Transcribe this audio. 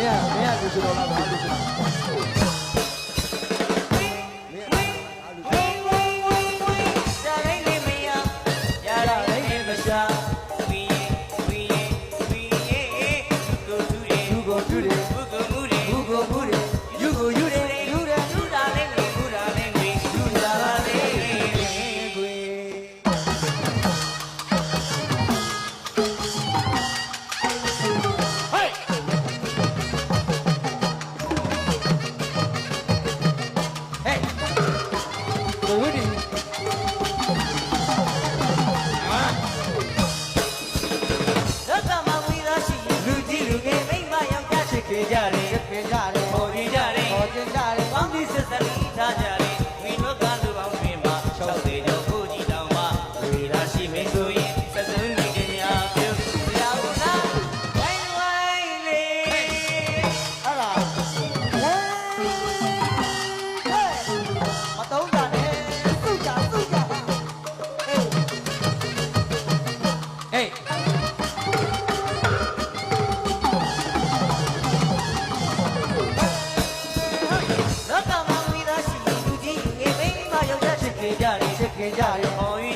Ya, ini yang. တင်ကြတယ်တင်ကြတယ်ဟောတင်ကြတယ်ဟောတင်ကြတယ် ခင်ကြနေချစ်ခင်ကြရောဟော